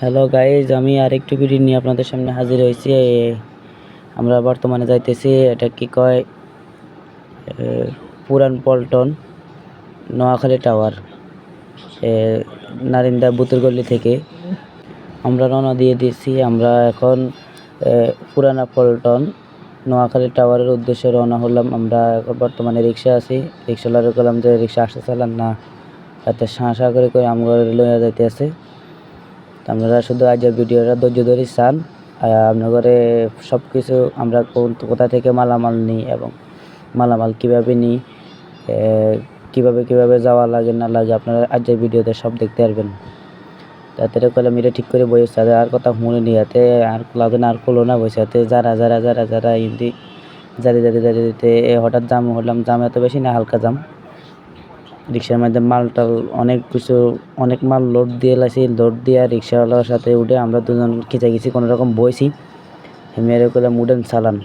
Hello guys আমি আরেকটু video নিয়ে আপনাদের সামনে হাজির হয়েছি। আমরা বর্তমানে যাইতেছি, এটা কি কয়? পুরান পল্টন, নোয়াখালী টাওয়ার নারিন্দা বুতুরগল্লি থেকে। আমরা রওনা দিয়ে দিয়েছি, আমরা এখন পুরানা পল্টন, নোয়াখালী টাওয়ারের উদ্দেশ্যে রওনা হলাম। আমরা বর্তমানে রিক্সা আছি। রিক্সাওয়ালারে বললাম যে রিক্সা আসতে চালান না এতে শাঁ করে করে আমগর লইয়া যাইতে আছে আপনারা শুধু আজকের ভিডিওটা ধৈর্য ধরে চান আপনাদের সব কিছু আমরা কোন- কোথা থেকে মালামাল নিই এবং মালামাল কীভাবে নিই কীভাবে কীভাবে যাওয়া লাগে না লাগে আপনারা আজকের ভিডিওতে সব দেখতে পারবেন। তাতে কলাম এটা ঠিক করে বসে তাদের আর কথা শুনে নি এতে আর লাদে আর কলো না বসে এতে যারা যারা যারা যারা হিন্দি যাতে যাতে যাতে হঠাৎ জাম হলাম, জাম এত বেশি না, হালকা জাম। রিক্সার মধ্যে মাল টাল অনেক কিছু, অনেক মাল লোড দিয়ে লাইছি লোড দিয়ে রিক্সাওয়ালার সাথে উঠে আমরা দুজন গেছি কোনো রকম বইছি মেরে করলাম উডেন চালান।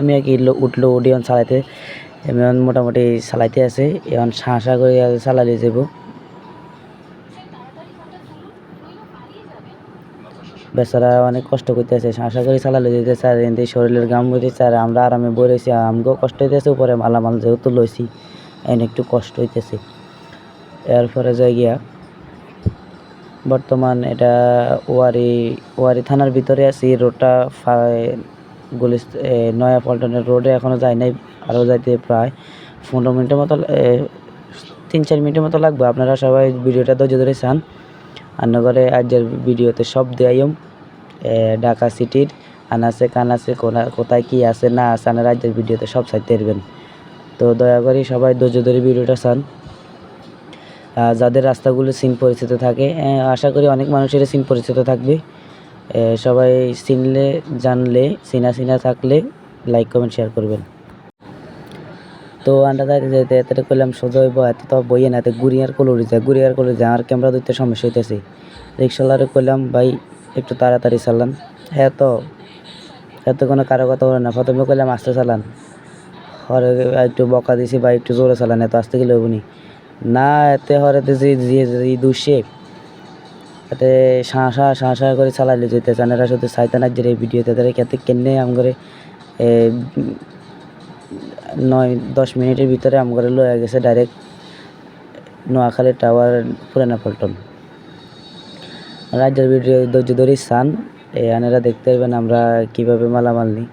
আমি আর কি উঠল, উঠে এখন চালাইতে এখন মোটামুটি চালাইতে আছে, এখন শাঁ করে চালালে যাব বেচারা অনেক কষ্ট করতেছে শাঁ শাঁ করে চালালে যেতেছে আর শরীরের গাম হইতেছে আর আমরা আরামে বলেছি আমগো কষ্ট হইতেছে, উপরে মালামাল যেহেতু লইছি। এখন একটু কষ্ট হইতেছে। এরপরে যাই গিয়া, বর্তমান এটা ওয়ারি ওয়ারি থানার ভিতরে আছি, রোডটা গুলিস নয়া পল্টনের রোডে এখনও যাই নাই, আরও যাইতে প্রায় পনেরো মিনিটের মতো তিন চার মিনিটের মতো লাগবে। আপনারা সবাই ভিডিওটা ধৈর্য ধরে চান। আন্নগরে আজকের ভিডিওতে সব দেয়াইম ঢাকা সিটির আনাচে কানাচে কোনা- কোথায় কি আছে না আছে আপনারা আজকের ভিডিওতে সব সাইতে পারবেন। তো দয়া করে সবাই ধৈর্য ধরে ভিডিওটা চান। যাদের রাস্তাগুলো সিন পরিচিত থাকে আশা করি অনেক মানুষের সিন পরিচিত থাকবে। সবাই চিনলে, জানলে, চিনা চিনা থাকলে লাইক কমেন্ট শেয়ার করবেন। তো আন্ডা যাইতে যাইতে এতটা করলাম সোজা হইব, এত তো বইয়ে না, এত গুড়িয়ার কলরি যায় গুড়িয়ার কলরি যায়, আর ক্যামেরা ধরতে সমস্যা হইতেছে। রিক্সাওয়ালারে করলাম ভাই, একটু তাড়াতাড়ি চালান। হ্যাঁ তো এত কোনো কারও কথা বলে না। প্রথমে করলাম আস্তে চালান। হরে একটু বকা দিছি বা একটু জোরে চালান, এত আস্তে গেলে হবনি না? এতে হরেতে যে যে যে দুষে এতে শাঁ শাঁ শাঁ শাঁ করে চালাইলে যেতে চান এরা শুধু যে এই ভিডিওতে তাদের কেতে কেনে আম করে নয়, দশ মিনিটের ভিতরে আম করে লয়ে গেছে ডাইরেক্ট নোয়াখালী টাওয়ার পুরানা পল্টন। রাজ্যের ভিডিও ধৈর্য ধরেই চান। এই আনেরা দেখতে পারবেন আমরা কীভাবে মালামাল নিই।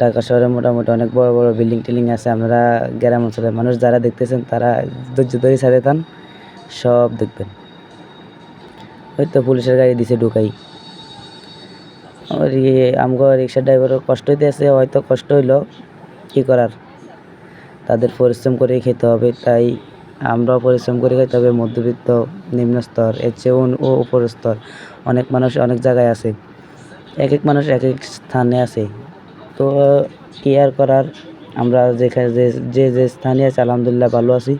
ঢাকা শহরে মোটামুটি অনেক বড় বড় বিল্ডিং টিল্ডিং আছে। আপনারা গ্রাম অঞ্চলের মানুষ যারা দেখতেছেন, তারা ধৈর্য ধরে ছাড়ে থান, সব দেখবেন। ওই তো পুলিশের গাড়ি দিছে, ঢুকাই। আমগো রিক্সা ড্রাইভারও কষ্ট হইতেছে, হয়তো কষ্ট হইল, কী করার? তাদের পরিশ্রম করেই খেতে হবে, তাই আমরাও পরিশ্রম করে খেতে হবে। মধ্যবিত্ত নিম্ন স্তর এর চেয়ে ও উপর স্তর অনেক মানুষ অনেক জায়গায় আছে। এক এক মানুষ এক এক স্থানে আছে। তো কি আর করার আমরা যেখানে যে যে যে স্থানে আছে, আলহামদুলিল্লাহ ভালো আছি।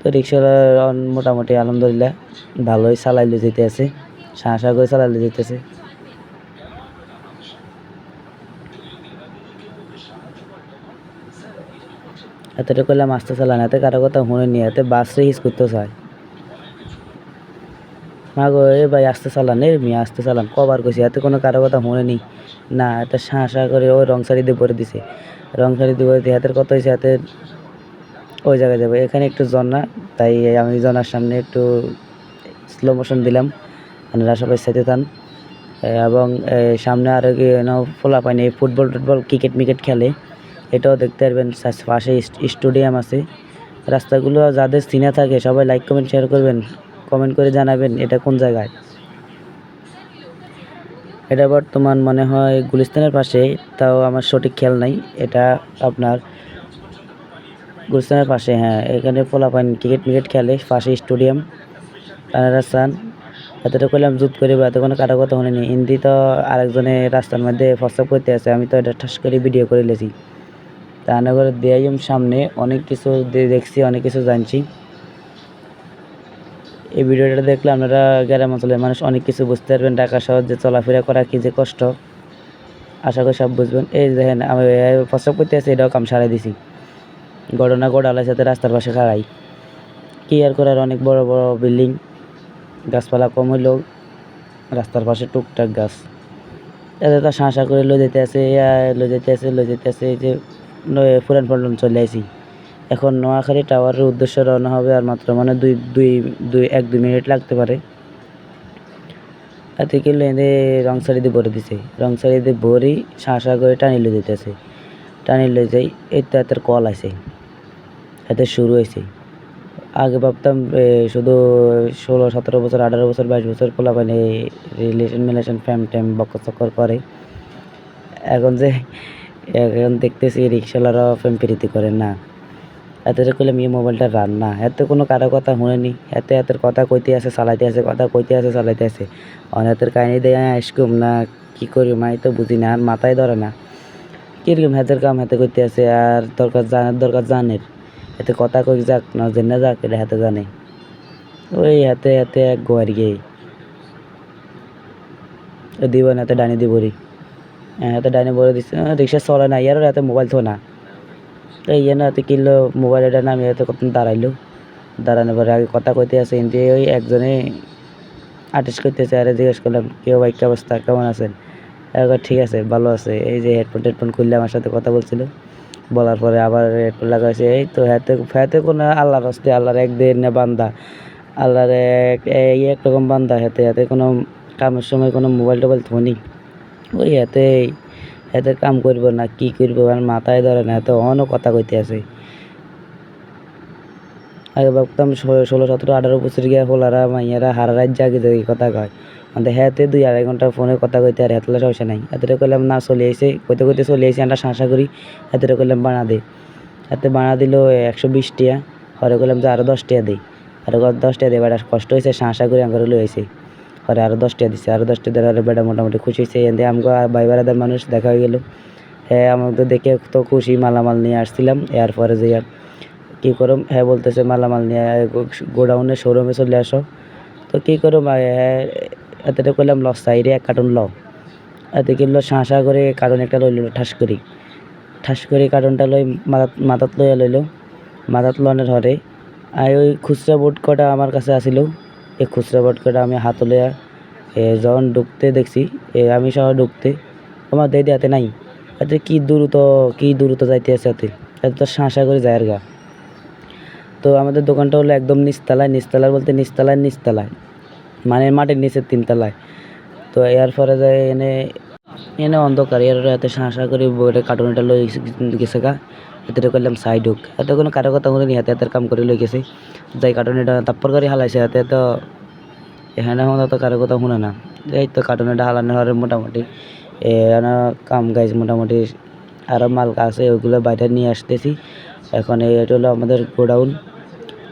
তো রিক্সাওয়ালা মোটামুটি আলহামদুলিল্লাহ ভালোই চালাই চালাইলে যেতে আছে শাঁ করে চালাইলে যেতেছে। এতটা করলাম মাস্টার চালান, এতে কারও কথা শুনে নি এতে বাস রে হিস করতে চায়। মা গো এ ভাই আস্তে চালান, এ মিয়া আসতে চালান, কবার কইছি, এতে কোনো কারও কথা মনে নেই। না, এটা শাঁ শাঁ করে ওই রং শাড়ি দিয়ে ভরে দিছে। রং শাড়ি দিয়ে ভরে দিয়ে হাতের কত হয়েছে হাতে ওই জায়গায় যাব। এখানে একটু ঝর্ণা তাই আমি জনার সামনে একটু স্লো মোশন দিলাম। আপনারা সবাই সাথে থান। এবং সামনে আরও কি ফোলা পায়নি ফুটবল টুটবল, ক্রিকেট মিকেট খেলে। এটাও দেখতে পারবেন পাশে স্টেডিয়াম আছে। রাস্তাগুলো যাদের চিনা থাকে, সবাই লাইক কমেন্ট শেয়ার করবেন। কমেন্ট করে জানাবেন এটা কোন জায়গায়? এটা বর্তমান মনে হয় গুলিস্তানের পাশে, তাও আমার সঠিক খেয়াল নাই। এটা আপনার গুলিস্তানের পাশে হ্যাঁ এখানে পোলাপান ক্রিকেট মিকেট খেলে, পাশে স্টেডিয়াম আপনারা চান এতটা করলাম জুত করে বা এত কোনো কারও কথা শুনিনি। হিন্দি তো আরেকজনে রাস্তার মধ্যে প্রস্তাব করতে আছে, আমি তো এটা ঠাস করে ভিডিও করে লেছি। তা করে দেয়াইম সামনে, অনেক কিছু দেখছি, অনেক কিছু জানছি। এই ভিডিওটা দেখলে আপনারা গ্রাম অঞ্চলের মানুষ অনেক কিছু বুঝতে পারবেন। ঢাকা শহর যে চলাফেরা করা, কি যে কষ্ট। আশা করি সব বুঝবেন। এই দেখেন, আমি প্রস্তাব করতে আছে, এটাও কাম সারাই দিছি। ঘটনা ঘটালার সাথে রাস্তার পাশে খাড়াই। কি আর করার অনেক বড় বড় বিল্ডিং। গাছপালা কম হইলেও রাস্তার পাশে টুকটাক গাছ। এতে তো শাঁ শাঁ করে লই যেতে আছে লই যেতে আছে, লই যেতে আছে, এই যে পুরান পল্টন চলে আসি এখন নোয়াখালী টাওয়ারের উদ্দেশ্যে রওনা হবে আর মাত্র মানে দুই দুই দুই, এক, দুই মিনিট লাগতে পারে। এতে কি লেনে রং দিয়ে ভরে দিছে। রং দিয়ে ভরি শাঁ শাঁ করে টানি লই যেতেছে টানি লই যাই, এই তো এতের কল আছে এতে শুরু হয়েছে আগে ভাবতাম শুধু ষোলো, সতেরো বছর, আঠারো বছর, বাইশ বছর পোলা মানে রিলেশন মিলেশন ফ্যাম ট্যাম বকর চক্কর করে। এখন যে, এখন দেখতেছি রিক্সাওয়ালারাও ফ্যাম প্রীতি করে, না। এত করলাম এই মোবাইলটা রান না। এত কোনো কারও কথা শুনেনি। এত এতের কথা কইতে আছে, চালাইতে আছে, কথা কইতে আছে, চালাইতে আছে। অনেকের কাহিনী দেয় আসকুম না কি করি মাই তো বুঝি না, আর মাথায় ধরে না। কীরকম হাতের কাম হাতে করতে আছে, আর দরকার জানার, দরকার জানের। এতে কথা কই যাক, না জেনে যাক, এটা হাতে জানে। ওই হাতে হাতে এক গোয়ার গিয়ে। দিব না হাতে ডানি দিবরি হাতে ডানি বলে দিচ্ছে রিক্সা চলে না, ইয়ার হাতে মোবাইল থো না। তো ইয়ে না কিনলো মোবাইল এটা নামি হাতে কত দাঁড়াইলো? দাঁড়ানোর পরে আগে কথা কইতে আছে হিন্দি ওই একজনে আর্টিস্ট করতেছে আরে জিজ্ঞেস করলাম কেউ ভাই কি অবস্থা? কেমন আছেন? এবার ঠিক আছে, ভালো আছে। এই যে হেডফোন টেডফোন খুললে আমার সাথে কথা বলছিল। বলার পরে আবার হেডফোন লাগাইছে, এই তো হাতে হাতে কোনো আল্লাহর হস্তে, আল্লাহর একদিন বান্দা। আল্লাহর এক, এই একরকম বান্দা, হাতে হাতে কোনো কামের সময় কোনো মোবাইল টোবাইল ধনি ওই হাতে হাতে কাম করব না, কি করব? আর মাথায় ধরে না, এত অনও কথা কইতে আছে। আগে ভাবতাম ষোলো, সতেরো, আঠারো বছর গিয়া হোলারা, মাইয়ারা হারা রাত জাগে জাগে কথা কয়। আমাদের হ্যাঁতে দুই আড়াই ঘণ্টা ফোনে কথা কইতে আর হেতলা সমস্যা নাই। এতটা করলাম না, চলে এসে কইতে কইতে চলে এসে আমরা শাঁসা করি। এতটা করলাম বানা দে। এতে বানা দিল একশো বিশ টিয়া। হরে করলাম যে আরও দশ টিয়া দিই আরও দশ টিয়া দিয়ে কষ্ট হয়েছে শাঁসা করে আমার হয়েছে হরে আরও দশটা দিছে আরও দশটা দেওয়ার বেটা মোটামুটি খুশি হয়েছে। এতে আমাকে ভাই বেড়াদার মানুষ দেখা হয়ে গেল। হ্যাঁ আমাকে দেখে তো খুশি মালামাল নিয়ে আসছিলাম এরপরে যে কী করম? হ্যাঁ বলতেছে মালামাল নিয়ে গোডাউনে শোরুমে চলে আসো। তো কী করম? হ্যাঁ এতটা করলাম লস সাইডে এক কার্টুন ল। এতে কিনলো শাঁ করে কার্টুন একটা লইল, ঠাস করি। ঠাস করে কার্টুনটা লই মাথাত মাথাত লইয়া লইল। মাথাত লনের হরে। আর ওই খুচরা বোর্ড কটা আমার কাছে আসিল। এই খুচরা বটকাটা আমি হাত লইয়া এ, যখন ঢুকতে দেখছি এ, আমি সহ ঢুকতে আমার দেদি হাতে নাই। এতে কি দ্রুত কি দ্রুত যাইতে আছে এতে? এত তো শাঁ শাঁ করে যায় আর গা। তো আমাদের দোকানটা হলো একদম নিচতলায় নিচতলায় বলতে নিচতলায় নিচতলায় মানে মাটির নিচের তিনতলায়। তো এর পরে যায় এনে এনে অন্ধকার এর এত শাঁ শাঁ করে বইটা কার্টুনটা লই গেছে গা। এতে করলাম সাইড হোক এত কোনো কারও কথা শুনে নি হাতে হাতের কাম করে লই গেছে। যাই কার্টুনটা তাপ্পর করে হালাইছে, হাতে তো এখানে আমরা তো কারও কথা শুনে না। এই তো কার্টুনটা হালানো হরে মোটামুটি কাম গাইজ মোটামুটি আরও মাল আছে ওগুলো বাইরে নিয়ে আসতেছি। এখন এটা হলো আমাদের গোডাউন।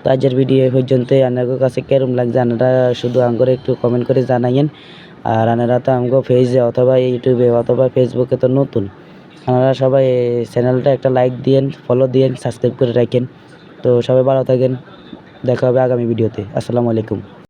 তো আজকের ভিডিও পর্যন্ত আপনাদের কাছে কেরম লাগছে, আপনারা শুধু আঙ্গরে একটু কমেন্ট করে জানাইয়েন। আর আপনারা তো আমগো পেজে অথবা ইউটিউবে অথবা ফেসবুকে তো নতুন। আপনারা সবাই চ্যানেলটা একটা লাইক দিয়েন ফলো দিয়েন সাবস্ক্রাইব করে রাখেন। তো সবাই ভালো থাকেন। দেখা হবে আগামী ভিডিওতে আসসালামু আলাইকুম।